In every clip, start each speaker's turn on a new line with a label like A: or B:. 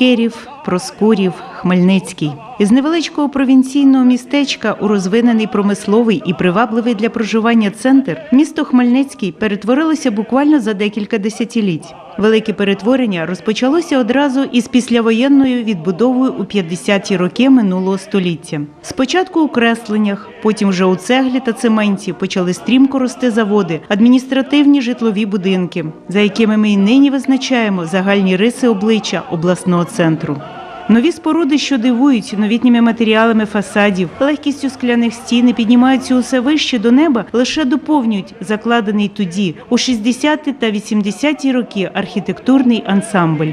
A: Село Скирів, Проскурів, Хмельницький. Із невеличкого провінційного містечка у розвинений промисловий і привабливий для проживання центр, місто Хмельницький перетворилося буквально за декілька десятиліть. Велике перетворення розпочалося одразу із післявоєнною відбудовою у 50-ті роки минулого століття. Спочатку у кресленнях, потім вже у цеглі та цементі почали стрімко рости заводи, адміністративні житлові будинки, за якими ми й нині визначаємо загальні риси обличчя обласного центру. Нові споруди, що дивують новітніми матеріалами фасадів, легкістю скляних стін і піднімаються усе вище до неба, лише доповнюють закладений тоді, у 60-ті та 80-ті роки архітектурний ансамбль.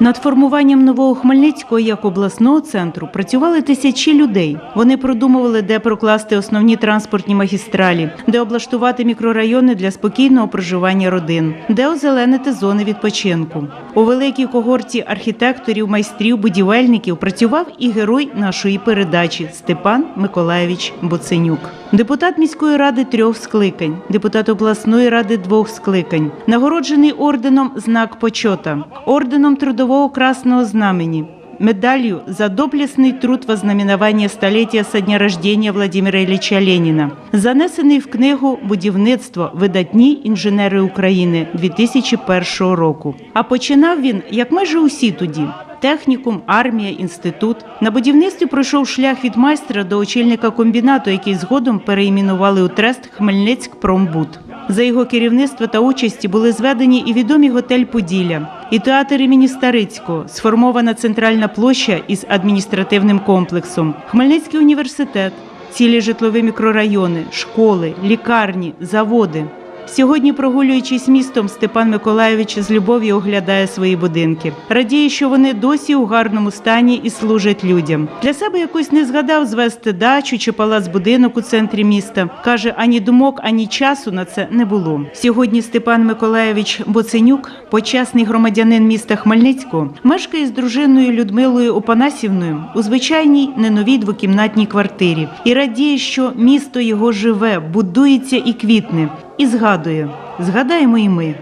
A: Над формуванням нового Хмельницького як обласного центру працювали тисячі людей. Вони продумували, де прокласти основні транспортні магістралі, де облаштувати мікрорайони для спокійного проживання родин, де озеленити зони відпочинку. У великій когорті архітекторів, майстрів, будівельників працював і герой нашої передачі Степан Миколаєвич Боценюк. Депутат міської ради трьох скликань, депутат обласної ради двох скликань, нагороджений орденом знак почота, орденом трудового красного знамені, медалью за доблестный труд во знаменование століття со дня рождения Владимира Ильича Леніна, занесений в книгу Будівництво видатні інженери України 2001 року. А починав він, як майже усі тоді. Технікум, армія, інститут. На будівництві пройшов шлях від майстра до очільника комбінату, який згодом переіменували у трест Хмельницьк-Промбуд. За його керівництва та участі були зведені і відомі готель Поділля, і театр імені Старицького, сформована центральна площа із адміністративним комплексом, Хмельницький університет, цілі житлові мікрорайони, школи, лікарні, заводи. Сьогодні, прогулюючись містом, Степан Миколаєвич з любов'ю оглядає свої будинки. Радіє, що вони досі у гарному стані і служать людям. Для себе якось не згадав звести дачу чи палац-будинок у центрі міста. Каже, ані думок, ані часу на це не було. Сьогодні Степан Миколаєвич Боценюк, почесний громадянин міста Хмельницького, мешкає з дружиною Людмилою Опанасівною у звичайній неновій двокімнатній квартирі і радіє, що місто його живе, будується і квітне. І згадує, згадаємо і ми.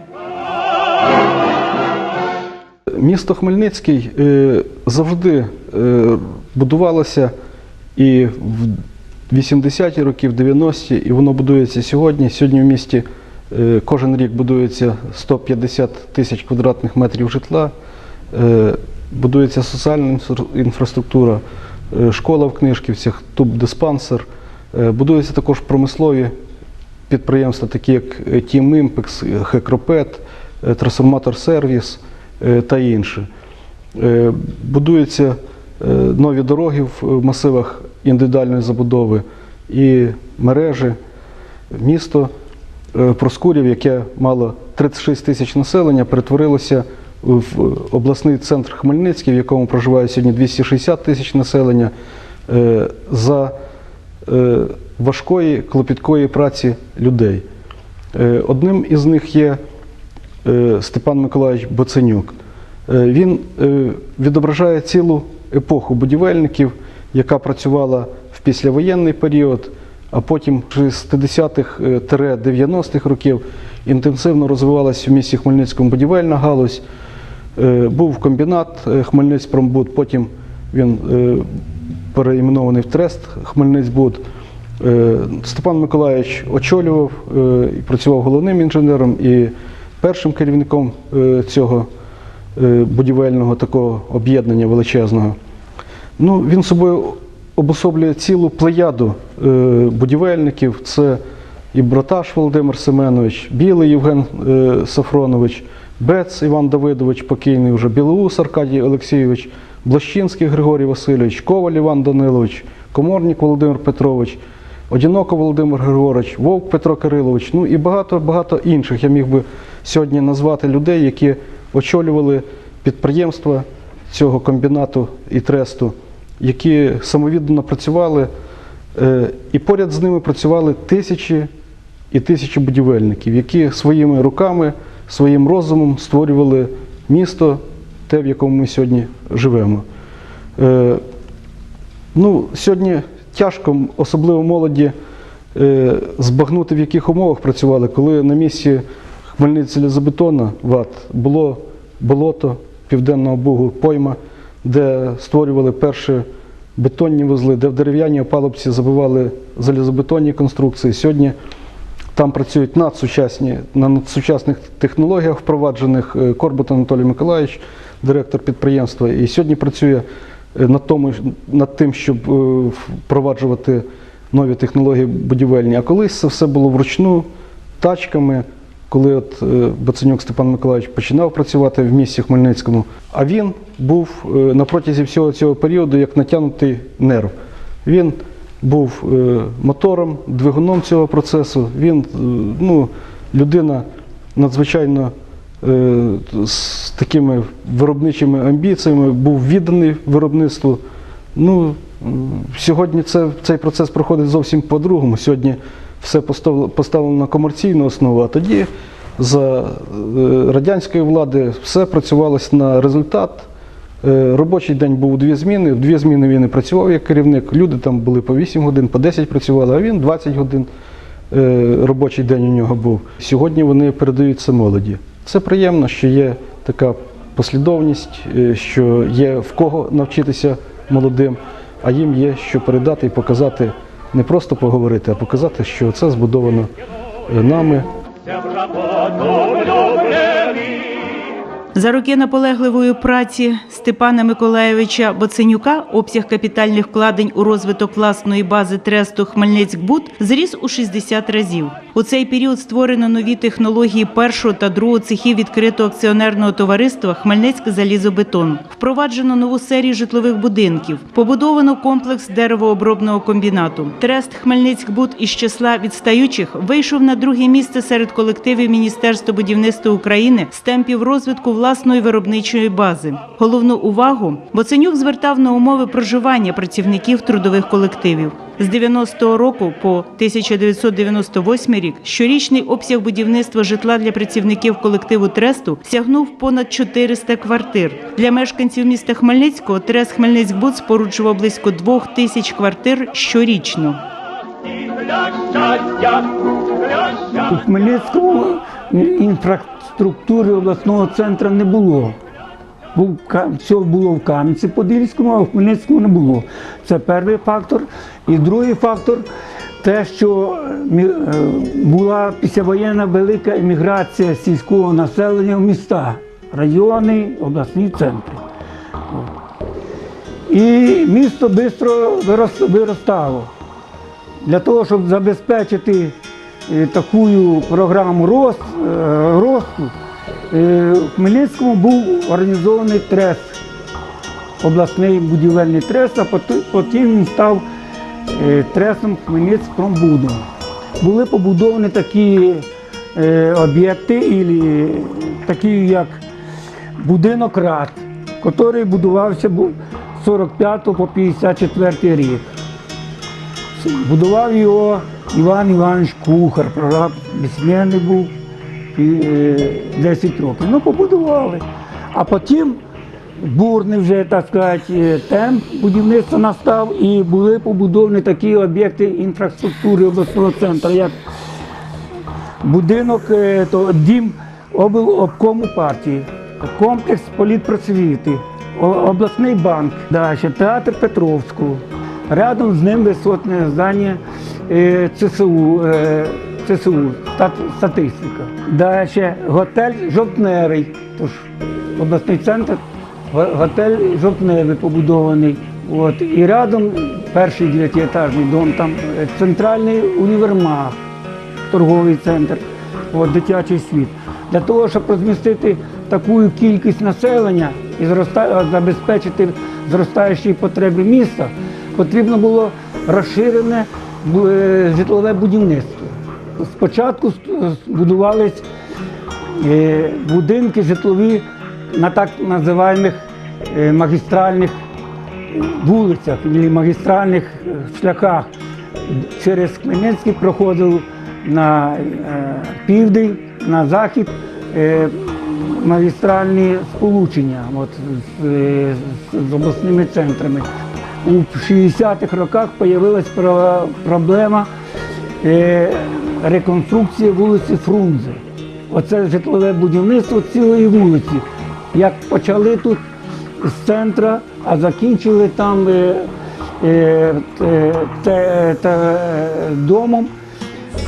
B: Місто Хмельницький е, завжди е, будувалося і в 80-ті роки, в 90-ті, і воно будується сьогодні. Сьогодні в місті е, кожен рік будується 150 тисяч квадратних метрів житла, будується соціальна інфра- інфраструктура, школа в Книжківцях, туб-диспансер, е, будуються також промислові підприємства, такі як е, Імпекс, е, Хекропет, Трансформатор Сервіс та інші. Е, Будуються е, нові дороги в масивах індивідуальної забудови і мережі. Місто е, Проскурів, яке мало 36 тисяч населення, перетворилося в обласний центр Хмельницький, в якому проживає сьогодні 260 тисяч населення. За важкої, клопіткої праці людей. Е, Одним із них є е, Степан Миколаївич Боценюк. Е, Він е, відображає цілу епоху будівельників, яка працювала в післявоєнний період, а потім з 60-х-90-х років інтенсивно розвивалася в місті Хмельницькому будівельна галузь. Е, Був комбінат е, Хмельницькпромбуд, потім він е, переіменований в Трест Хмельницьбуд. Е, Степан Миколаївич очолював е, і працював головним інженером і першим керівником е, цього будівельного такого об'єднання величезного. Ну, він собою обособлює цілу плеяду будівельників. Це і Браташ Володимир Семенович, Білий Євген Сафронович, Бец Іван Давидович, покійний вже, Білоус Аркадій Олексійович, Блощинський Григорій Васильович, Коваль Іван Данилович, Коморник Володимир Петрович, Одіноко Володимир Григорович, Вовк Петро Кирилович, ну і багато-багато інших. Я міг би сьогодні назвати людей, які очолювали підприємства цього комбінату і тресту, які самовіддано працювали, е, і поряд з ними працювали тисячі і тисячі будівельників, які своїми руками, своїм розумом створювали місто, те, в якому ми сьогодні живемо. Е, Ну, сьогодні тяжко, особливо молоді, е, збагнути, в яких умовах працювали, коли на місці Хмельницького залізобетона ВАТ було болото Південного Бугу, пойма, де створювали перші бетонні вузли, де в дерев'яній опалубці забивали залізобетонні конструкції. Сьогодні там працюють надсучасні, на надсучасних технологіях, впроваджених е, Корбут Анатолій Миколаївич, директор підприємства. І сьогодні працює е, над, тому, над тим, щоб е, впроваджувати нові технології будівельні. А колись це все було вручну, тачками. Коли от Баценюк Степан Миколаївич починав працювати в місті Хмельницькому, а він був на протязі всього цього періоду як натягнутий нерв. Він був е, мотором, двигуном цього процесу. Він е, ну, людина надзвичайно е, з такими виробничими амбіціями, був відданий виробництву. Ну, сьогодні це, цей процес проходить зовсім по-другому. Сьогодні все постав- поставлено на комерційну основу, а тоді за радянської влади все працювалося на результат. Е, Робочий день був дві зміни. В дві зміни він і працював як керівник. Люди там були по 8 годин, по 10 працювали, а він 20 годин е, робочий день у нього був. Сьогодні вони передаються молоді. Це приємно, що є така послідовність, е, що є в кого навчитися молодим, а їм є що передати і показати, не просто поговорити, а показати, що це збудовано нами,
A: За роки наполегливої праці Степана Миколаєвича Боценюка обсяг капітальних вкладень у розвиток власної бази тресту Хмельницькбуд зріс у 60 разів. У цей період створено нові технології першого та другого цехів відкритого акціонерного товариства Хмельницьк залізобетон. Впроваджено нову серію житлових будинків. Побудовано комплекс деревообробного комбінату. Трест Хмельницькбуд із числа відстаючих вийшов на друге місце серед колективів Міністерства будівництва України з темпів розвитку власної виробничої бази. Головну увагу Боценюк звертав на умови проживання працівників трудових колективів. З 90-го року по 1998 рік щорічний обсяг будівництва житла для працівників колективу Тресту сягнув понад 400 квартир. Для мешканців міста Хмельницького Трест Хмельницькбуд споруджував близько двох тисяч квартир щорічно.
C: У Хмельницькому інфраструктури обласного центру не було. Був, все було в Кам'янці-Подільському, а в Хмельницькому не було. Це перший фактор. І другий фактор те, що е, була післявоєнна велика еміграція сільського населення в міста, райони, обласні центри. І місто швидко виростало. Для того, щоб забезпечити е, таку програму рост, е, росту, е, в Хмельницькому був організований трест, обласний будівельний трест, а потім він став е, трестом Хмельницькпромбуду. Були побудовані такі е, об'єкти, такі як будинок рад, який будувався з 45 по 54 рік. Будував його Іван Іванович Кухар, прораб письменник був і, е, 10 років. Ну, побудували. А потім бурний вже, так сказати, е, темп будівництва настав і були побудовані такі об'єкти інфраструктури обласного центру, як будинок, е, то дім облобкому партії, комплекс політпросвіти, обласний банк, далі театр Петровського. Рядом з ним висотне здання е, ЦСУ, е, ЦСУ статистика. Далі готель Жовтневий, тож обласний центр, готель Жовтневий побудований. От, і рядом перший дев'ятиетажний дом, там е, центральний універмаг торговий центр, от, дитячий світ. Для того, щоб розмістити таку кількість населення і забезпечити зростаючі потреби міста, потрібно було розширене е, житлове будівництво. Спочатку с- будувались е, будинки житлові на так називаємих е, магістральних вулицях і магістральних е, шляхах. Через Хмельницький проходив на е, південь, на захід е, магістральні сполучення от, е, з- з обласними центрами. У 60-х роках з'явилася проблема е, реконструкції вулиці Фрунзе. Оце житлове будівництво цілої вулиці. Як почали тут з центра, а закінчили там е, е, домом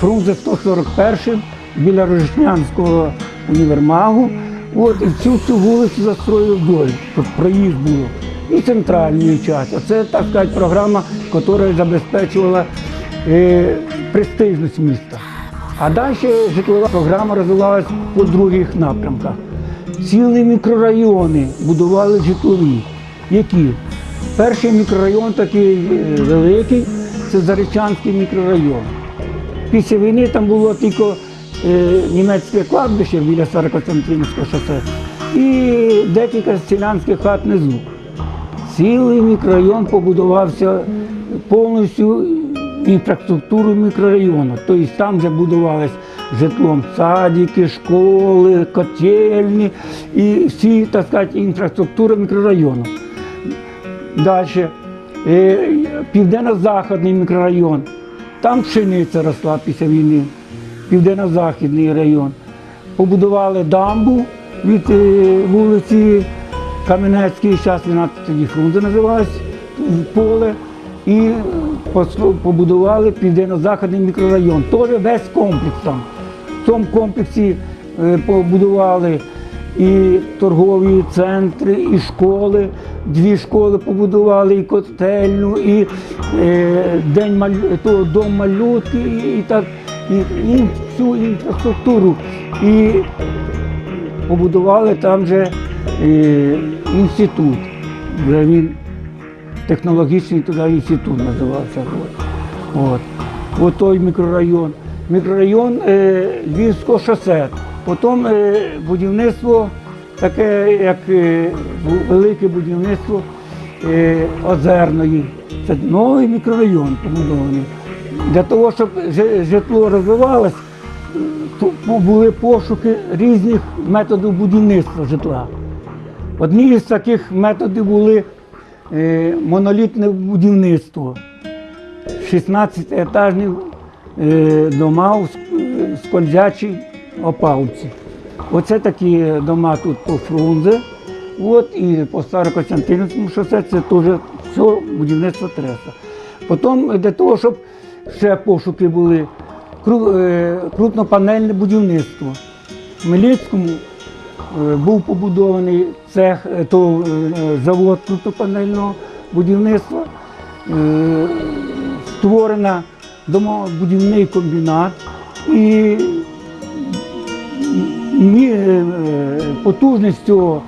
C: Фрунзе 141 біля Рожнянського універмагу. От, і всю цю вулицю застроїв вдоль, щоб проїзд було. І центральну частину. Це, так сказати, програма, яка забезпечувала е, престижність міста. А далі житлова програма розвивалася по других напрямках. Цілі мікрорайони будували житлові. Які? Перший мікрорайон такий е, великий, це Заречанський мікрорайон. Після війни там було тільки е, німецьке кладбище біля Старокостянтинівського шосе і декілька селянських хат внизу. Цілий мікрорайон побудувався повністю інфраструктуру мікрорайону. Тобто там вже будувались житлом садики, школи, котельні і всі, так сказати, інфраструктура мікрорайону. Далі. Е, Південно-Західний мікрорайон. Там пшениця росла після війни. Південно-Західний район. Побудували дамбу від е, вулиці Кам'янецькій, зараз вона тоді Фрунзе називалась, поле. І побудували південно-західний мікрорайон. Теж весь комплекс там. В цьому комплексі е, побудували і торгові центри, і школи. Дві школи побудували, і котельну, і е, день маль... то, дом малютки, і, так, і, і всю інфраструктуру. І побудували там же інститут. Вже він технологічний туди інститут називався. От. От. Той мікрорайон. Мікрорайон е, Львівського шосе. Потім е, будівництво, таке, як е, велике будівництво е, Озерної. Це новий мікрорайон побудований. Для того, щоб житло розвивалось, були пошуки різних методів будівництва житла. Одні з таких методів були е, монолітне будівництво. 16-етажні е, дома ск- е, скользячій опалці. Оце такі дома тут по Фрунзе, от, і по Старокостянтинівському шосе це теж все будівництво Треса. Потім для того, щоб ще пошуки були, крупнопанельне будівництво. В Хмельницькому був побудований цех, е, то е, завод крупнопанельного будівництва, е, створена домобудівний комбінат і е, потужність цього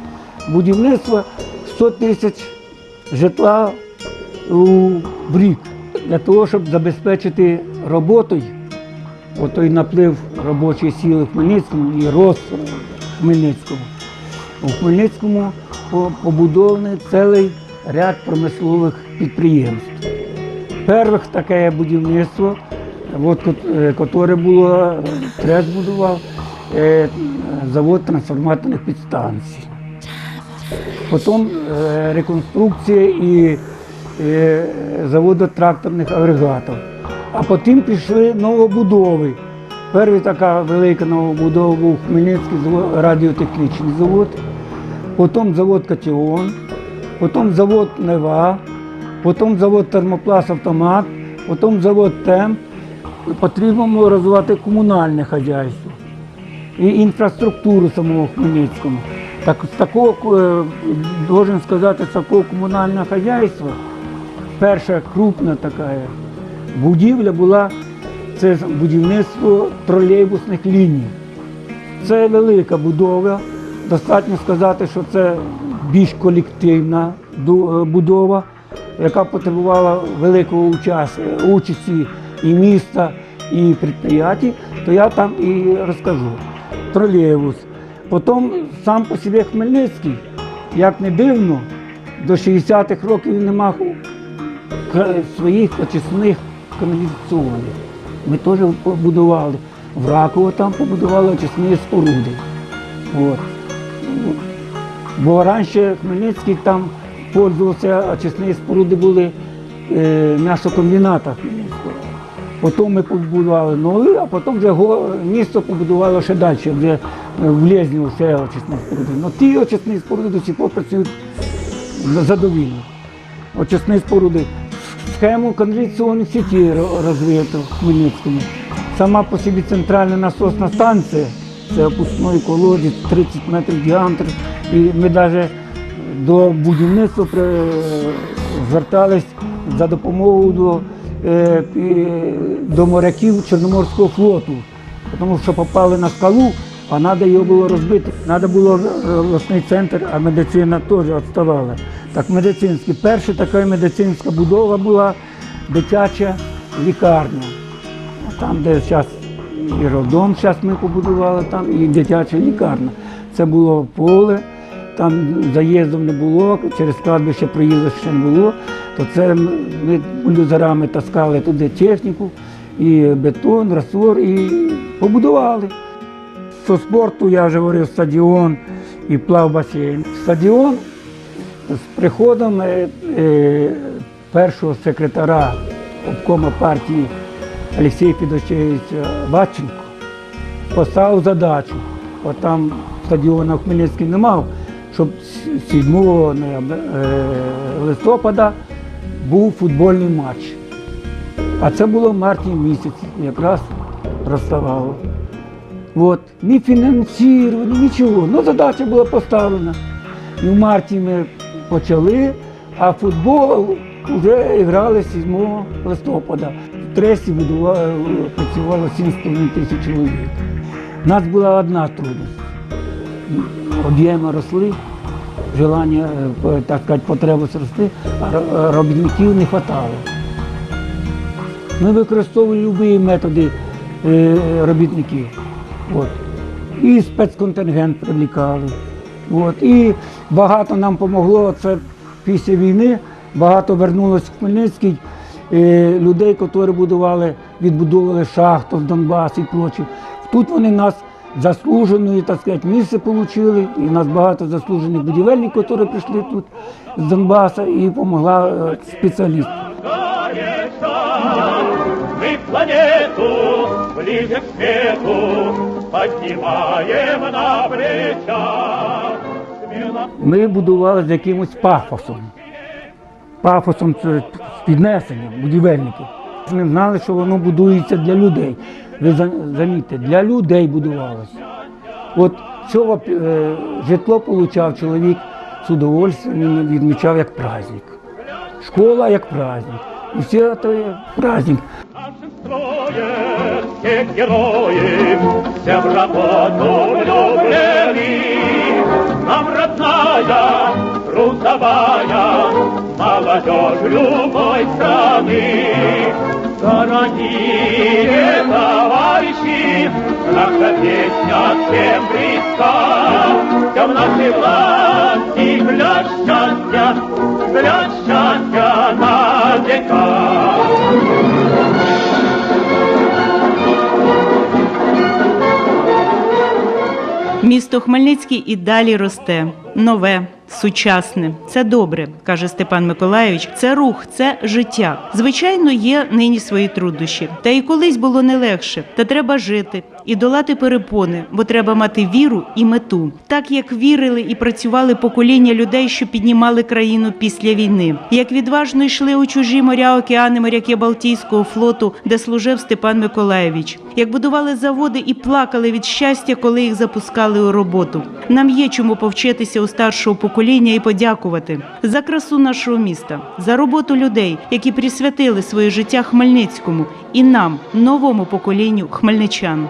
C: будівництва 100 тисяч житла в рік для того, щоб забезпечити роботою. Отой наплив робочої сили в Хмельницькому і рост в Хмельницькому. У Хмельницькому побудований цілий ряд промислових підприємств. Перших таке будівництво, от, яке було, е, трес будував, е, завод трансформаторних підстанцій. Потім е, реконструкція і заводу тракторних агрегатів. А потім пішли новобудови. Перша така велика новобудова був Хмельницький радіотехнічний завод, потім завод Катіон, потім завод Нева, потім завод Термопласт Автомат, потім завод Темп. Потрібно було розвивати комунальне хазяйство і інфраструктуру самого Хмельницького. Так, такого, е, должен сказати, такого комунального хазяйства, перша крупна така будівля була це будівництво тролейбусних ліній. Це велика будова. Достатньо сказати, що це більш колективна е, будова, яка потребувала великого участі і міста, і підприємств, то я там і розкажу. Тролейбус. Потім сам по собі Хмельницький, як не дивно, до 60-х років не мав своїх очисних каналізаційних. Ми теж побудували. В Раково там побудували очисні споруди. От. Бо раніше Хмельницький там пользувався, очисні споруди були е, м'ясокомбіната Хмельницького. Потім ми побудували нові, а потім вже місто побудувало ще далі, вже влезні все очисні споруди. Ну ті очисні споруди до сих пор працюють задовільно. Очисні споруди. Схему сітей ро- розвито в Хмельницькому. Сама по собі центральна насосна станція, це опускний колодязь 30 метрів діаметр. І ми навіть до будівництва при- звертались за допомогою до, е, до моряків Чорноморського флоту, тому що попали на скалу, а треба його було розбити. Треба було е, обласний центр, а медицина теж відставала. Так, медицинський. Перша така медицинська будова була дитяча лікарня. Там, де зараз і роддом зараз ми побудували, там і дитяча лікарня. Це було поле, там заїздів не було, через кладбище проїзду ще не було. То це ми бульдозерами таскали туди техніку, і бетон, раствор, і побудували. Со спорту я вже говорив стадіон і плавбасейн. Стадіон з приходом е, е, першого секретаря обкома партії Олексія Федосеевича Баченко поставив задачу. От там стадіону в Хмельницький не мав, щоб 7 е, листопада був футбольний матч. А це було в марті місяці, якраз розставало. От. Ні фінансування, нічого. Ну, задача була поставлена. І в марті ми почали, а футбол вже грали 7 листопада. В тресі працювало 7,5 тисяч чоловік. У нас була одна трудність. Об'єми росли, желання, е, так сказати, потреби зрости, а робітників не вистачало. Ми використовували будь-які методи е, робітників. От. І спецконтингент привлікали. От. І багато нам допомогло це після війни, багато вернулося в Хмельницький е, людей, які будували, відбудовували шахту в Донбасі і прочі. Тут вони нас заслуженої, так сказати, місце отримали. І нас багато заслужених будівельників, які прийшли тут з Донбасу, і допомогла е, спеціаліст.
D: Планету ближе к свету поднимаем на плечах.
C: Ми будували з якимось пафосом. Пафосом це піднесенням будівельників. Ми знали, що воно будується для людей. Ви замітьте, для людей будувалося. От цього е, житло отримав чоловік з удовольствием, він відмічав як праздник. Школа як праздник. І все є праздник.
D: всех героев, все в работу влюблены. Нам родная, трудовая, молодежь любой страны. Дорогие товарищи, наша песня всем близка. Все в нашей власти для счастья, для счастья на века.
A: Місто Хмельницький і далі росте. Нове, сучасне. Це добре, каже Степан Миколайович. Це рух, це життя. Звичайно, є нині свої труднощі. Та і колись було не легше. Та треба жити і долати перепони, бо треба мати віру і мету, так як вірили і працювали покоління людей, що піднімали країну після війни, як відважно йшли у чужі моря, океани, моряки Балтійського флоту, де служив Степан Миколаєвич, як будували заводи і плакали від щастя, коли їх запускали у роботу. Нам є чому повчитися у старшого покоління і подякувати за красу нашого міста, за роботу людей, які присвятили своє життя Хмельницькому і нам, новому поколінню хмельничан.